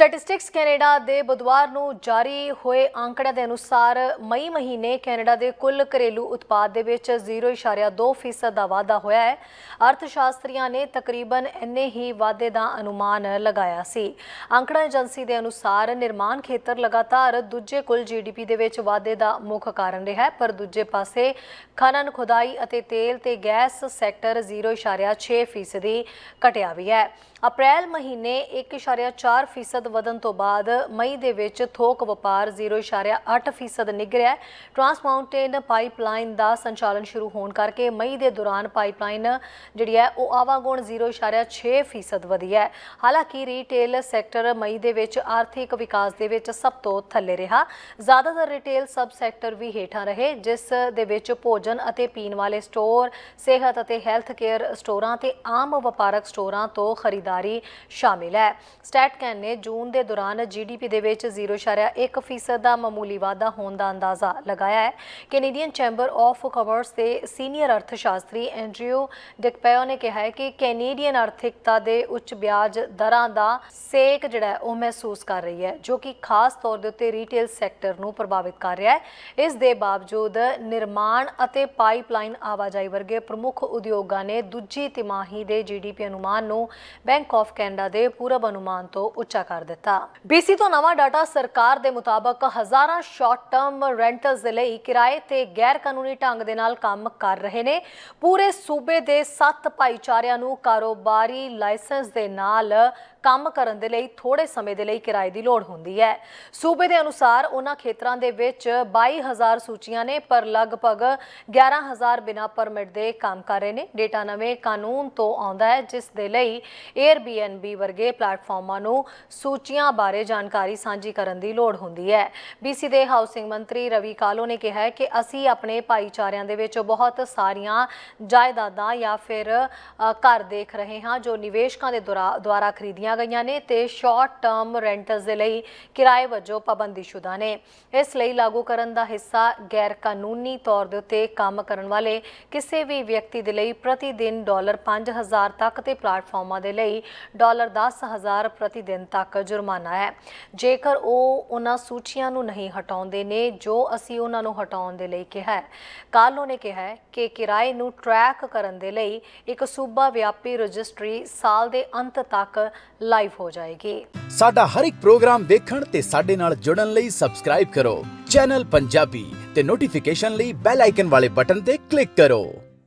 Statistics Canada ਦੇ ਬੁੱਧਵਾਰ ਨੂੰ ਜਾਰੀ ਹੋਏ ਅੰਕੜਿਆਂ ਦੇ ਅਨੁਸਾਰ ਮਈ ਮਹੀਨੇ ਕੈਨੇਡਾ ਦੇ ਕੁੱਲ ਘਰੇਲੂ ਉਤਪਾਦ ਦੇ ਵਿੱਚ 0.2% ਦਾ ਵਾਧਾ ਹੋਇਆ ਹੈ। ਅਰਥਸ਼ਾਸਤਰੀਆਂ ਨੇ ਤਕਰੀਬਨ ਇੰਨੇ ਹੀ ਵਾਧੇ ਦਾ ਅਨੁਮਾਨ ਲਗਾਇਆ ਸੀ। ਅੰਕੜਾ ਏਜੰਸੀ ਦੇ ਅਨੁਸਾਰ ਨਿਰਮਾਣ ਖੇਤਰ ਲਗਾਤਾਰ ਦੂਜੇ ਕੁੱਲ ਜੀਡੀਪੀ ਦੇ ਵਿੱਚ ਵਾਧੇ ਦਾ ਮੁੱਖ ਕਾਰਨ ਰਿਹਾ ਹੈ, ਪਰ ਦੂਜੇ ਪਾਸੇ ਖਨਨ, ਖੁਦਾਈ ਅਤੇ ਤੇਲ ਤੇ ਗੈਸ ਸੈਕਟਰ 0.6% ਫੀਸਦੀ ਘਟਿਆ ਵੀ ਹੈ। ਅਪ੍ਰੈਲ ਮਹੀਨੇ 1.4% ਫੀਸਦ ਵਧਣ ਤੋਂ ਬਾਅਦ ਮਈ ਦੇ ਵਿੱਚ ਥੋਕ ਵਪਾਰ 0.8% ਫੀਸਦ ਨਿਗਰਿਆ ਟਰਾਂਸ ਮਾਊਂਟੇਨ ਪਾਈਪਲਾਈਨ ਦਾ ਸੰਚਾਲਨ ਸ਼ੁਰੂ ਹੋਣ ਕਰਕੇ ਮਈ ਦੇ ਦੌਰਾਨ ਪਾਈਪਲਾਈਨ ਜਿਹੜੀ ਹੈ, ਉਹ ਆਵਾਗੁਣ 0.6% ਫੀਸਦ ਵਧੀ ਹੈ। ਹਾਲਾਂਕਿ ਰੀਟੇਲ ਸੈਕਟਰ ਮਈ ਦੇ ਵਿੱਚ ਆਰਥਿਕ ਵਿਕਾਸ ਦੇ ਵਿੱਚ ਸਭ ਤੋਂ ਥੱਲੇ ਰਿਹਾ। ਜ਼ਿਆਦਾਤਰ ਰਿਟੇਲ ਸਬ ਸੈਕਟਰ ਵੀ ਹੇਠਾਂ ਰਹੇ, ਜਿਸ ਦੇ ਵਿੱਚ ਭੋਜਨ ਅਤੇ ਪੀਣ ਵਾਲੇ ਸਟੋਰ ਸਿਹਤ ਅਤੇ ਹੈਲਥ ਕੇਅਰ ਸਟੋਰਾਂ ਤੇ ਆਮ ਵਪਾਰਕ ਸਟੋਰਾਂ ਤੋਂ ਖਰੀਦਾਰੀ ਸ਼ਾਮਿਲ ਹੈ। ਸਟੈਟਕੈਨ ਨੇ ਜੂਨ ਦੇ ਦੌਰਾਨ ਜੀਡੀਪੀ ਦੇ ਵਿੱਚ 0.1 ਫੀਸਦ ਦਾ ਮਾਮੂਲੀ ਵਾਧਾ ਹੋਣ ਦਾ ਅੰਦਾਜ਼ਾ ਲਗਾਇਆ ਹੈ। ਕੈਨੇਡੀਅਨ ਚੈਂਬਰ ਆਫ ਕਾਮਰਸ ਦੇ ਸੀਨੀਅਰ ਅਰਥਸ਼ਾਸਤਰੀ ਐਂਡਰਿਊ ਡਿਕਪੈਓ ਨੇ ਕਿਹਾ ਹੈ ਕਿ ਕੈਨੇਡੀਅਨ ਆਰਥਿਕਤਾ ਦੇ ਉੱਚ ਵਿਆਜ ਦਰਾਂ ਦਾ ਸੇਕ ਜਿਹੜਾ ਉਹ ਮਹਿਸੂਸ ਕਰ ਰਹੀ ਹੈ, ਜੋ ਕਿ ਖਾਸ ਤੌਰ ਦੇ ਉੱਤੇ ਰੀਟੇਲ ਸੈਕਟਰ ਨੂੰ ਪ੍ਰਭਾਵਿਤ ਕਰ ਰਿਹਾ ਹੈ। ਇਸ ਦੇ ਬਾਵਜੂਦ ਨਿਰਮਾਣ ਅਤੇ ਪਾਈਪਲਾਈਨ ਆਵਾਜਾਈ ਵਰਗੇ ਪ੍ਰਮੁੱਖ ਉਦਯੋਗਾਂ ਨੇ ਦੂਜੀ ਤਿਮਾਹੀ ਦੇ ਜੀਡੀਪੀ ਅਨੁਮਾਨ ਨੂੰ ਬੈਂਕ ਆਫ ਕੈਨੇਡਾ ਦੇ ਪੂਰਬ ਅਨੁਮਾਨ ਤੋਂ ਉੱਚਾ ਕਰ ਦਿੱਤਾ। BC ਤੋਂ ਨਵਾਂ ਡਾਟਾ ਸਰਕਾਰ ਦੇ ਮੁਤਾਬਕ ਹਜ਼ਾਰਾਂ ਸ਼ਾਰਟ ਟਰਮ ਰੈਂਟਲਸ ਦੇ ਲਈ ਕਿਰਾਏ ਤੇ ਗੈਰ ਕਾਨੂੰਨੀ ਢੰਗ ਦੇ ਨਾਲ ਕੰਮ ਕਰ ਰਹੇ ਨੇ। ਪੂਰੇ ਸੂਬੇ ਦੇ 7 ਭਾਈਚਾਰਿਆਂ ਨੂੰ ਕਾਰੋਬਾਰੀ ਲਾਇਸੈਂਸ ਦੇ ਨਾਲ ਕੰਮ ਕਰਨ ਦੇ ਲਈ ਥੋੜੇ ਸਮੇਂ ਦੇ ਲਈ ਕਿਰਾਏ ਦੀ ਲੋੜ ਹੁੰਦੀ ਹੈ। ਸੂਬੇ ਦੇ ਅਨੁਸਾਰ ਉਹਨਾਂ ਖੇਤਰਾਂ ਦੇ ਵਿੱਚ 22000 ਸੂਚੀਆਂ ਨੇ, ਪਰ ਲਗਭਗ 11000 ਬਿਨਾ ਪਰਮਿਟ ਦੇ ਕੰਮ ਕਰ ਰਹੇ ਨੇ। ਡੇਟਾ ਨਵੇਂ ਕਾਨੂੰਨ ਤੋਂ ਆਉਂਦਾ ਹੈ, ਜਿਸ ਦੇ ਲਈ Airbnb ਵਰਗੇ ਪਲੇਟਫਾਰਮਾਂ ਨੂੰ ਸੂਚੀਆਂ ਬਾਰੇ ਜਾਣਕਾਰੀ ਸਾਂਝੀ ਕਰਨ ਦੀ ਲੋੜ ਹੁੰਦੀ ਹੈ। BC ਦੇ ਹਾਊਸਿੰਗ ਮੰਤਰੀ ਰਵੀ ਕਾਲੋ ਨੇ ਕਿਹਾ ਕਿ ਅਸੀਂ ਆਪਣੇ ਭਾਈਚਾਰਿਆਂ ਦੇ ਵਿੱਚ ਬਹੁਤ ਸਾਰੀਆਂ ਜਾਇਦਾਦਾਂ ਜਾਂ ਫਿਰ ਘਰ ਦੇਖ ਰਹੇ ਹਾਂ ਜੋ ਨਿਵੇਸ਼ਕਾਂ ਦੇ ਦੁਰਾ- ਦੁਆਰਾ ਖਰੀਦੀਆਂ ਗਈਆਂ ਨੇ ਤੇ ਸ਼ਾਰਟ ਟਰਮ ਰੈਂਟਸ ਦੇ ਲਈ ਕਿਰਾਏ ਵਜੋਂ ਪਾਬੰਦੀਸ਼ੁਦਾ ਨੇ। ਇਸ ਲਈ ਲਾਗੂ ਕਰਨ ਦਾ ਹਿੱਸਾ ਗੈਰ ਕਾਨੂੰਨੀ ਤੌਰ ਦੇ ਉੱਤੇ ਕੰਮ ਕਰਨ ਵਾਲੇ ਕਿਸੇ ਵੀ ਵਿਅਕਤੀ ਦੇ ਲਈ ਪ੍ਰਤੀ ਦਿਨ ਡਾਲਰ 5000 ਤੱਕ ਤੇ ਪਲੇਟਫਾਰਮਾਂ ਦੇ ਲਈ ਡਾਲਰ 10000 ਪ੍ਰਤੀ ਦਿਨ ਤੱਕ ਜੁਰਮਾਨਾ ਹੈ। ਜੇਕਰ ਉਹ ਉਹਨਾਂ ਸੂਚੀਆਂ ਨੂੰ ਨਹੀਂ ਹਟਾਉਂਦੇ ਨੇ, ਜੋ ਅਸੀਂ ਉਹਨਾਂ ਨੂੰ ਹਟਾਉਣ ਦੇ ਲਈ ਕਿਹਾ ਹੈ। ਕਾਲੋ ਨੇ ਕਿਹਾ ਹੈ ਕਿ ਕਿਰਾਏ ਨੂੰ ਟਰੈਕ ਕਰਨ ਦੇ ਲਈ ਇੱਕ ਸੂਬਾ ਵਿਆਪੀ ਰਜਿਸਟਰੀ ਸਾਲ ਦੇ ਅੰਤ ਤੱਕ ਲਾਈਵ ਹੋ ਜਾਏਗੀ। ਸਾਡਾ ਹਰ ਇੱਕ ਪ੍ਰੋਗਰਾਮ ਦੇਖਣ ਤੇ ਸਾਡੇ ਨਾਲ ਜੁੜਨ ਲਈ ਸਬਸਕ੍ਰਾਈਬ ਕਰੋ। ਚੈਨਲ ਪੰਜਾਬੀ ਤੇ ਨੋਟੀਫਿਕੇਸ਼ਨ ਲਈ ਬੈਲ ਆਈਕਨ ਵਾਲੇ ਬਟਨ ਤੇ ਕਲਿੱਕ ਕਰੋ।